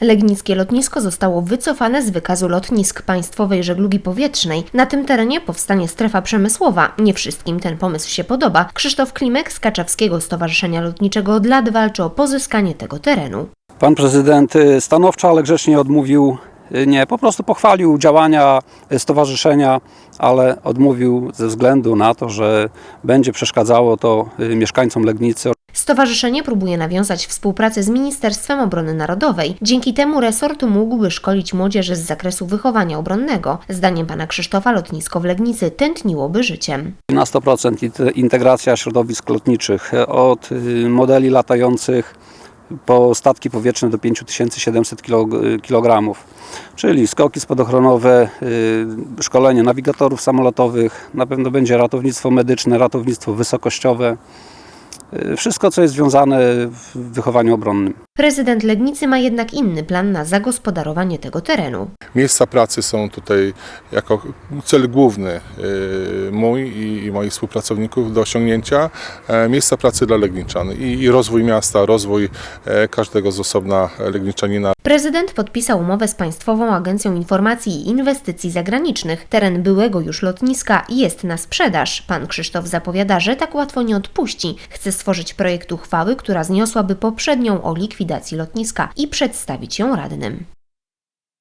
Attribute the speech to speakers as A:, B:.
A: Legnickie lotnisko zostało wycofane z wykazu lotnisk państwowej żeglugi powietrznej. Na tym terenie powstanie strefa przemysłowa. Nie wszystkim ten pomysł się podoba. Krzysztof Klimek z Kaczawskiego Stowarzyszenia Lotniczego od lat walczy o pozyskanie tego terenu.
B: Pan prezydent y, stanowczo, ale grzecznie odmówił, y, nie, po prostu pochwalił działania y, stowarzyszenia, ale odmówił ze względu na to, że będzie przeszkadzało to mieszkańcom Legnicy.
A: Stowarzyszenie próbuje nawiązać współpracę z Ministerstwem Obrony Narodowej. Dzięki temu resort mógłby szkolić młodzież z zakresu wychowania obronnego. Zdaniem pana Krzysztofa lotnisko w Legnicy tętniłoby życiem.
B: Na 100% int- integracja środowisk lotniczych od y, modeli latających po statki powietrzne do 5700 kg, czyli skoki spadochronowe, y, szkolenie nawigatorów samolotowych, na pewno będzie ratownictwo medyczne, ratownictwo wysokościowe, wszystko co jest związane w wychowaniu obronnym.
A: Prezydent Legnicy ma jednak inny plan na zagospodarowanie tego terenu.
C: Miejsca pracy są tutaj jako cel główny y, mój i, moich współpracowników do osiągnięcia. E, Miejsca pracy dla Legniczan i, rozwój miasta, rozwój e, każdego z osobna Legniczanina.
A: Prezydent podpisał umowę z Państwową Agencją Informacji i Inwestycji Zagranicznych. Teren byłego już lotniska jest na sprzedaż. Pan Krzysztof zapowiada, że tak łatwo nie odpuści. Chce stworzyć projekt uchwały, która zniosłaby poprzednią o likwidacji lotniska i przedstawić ją radnym.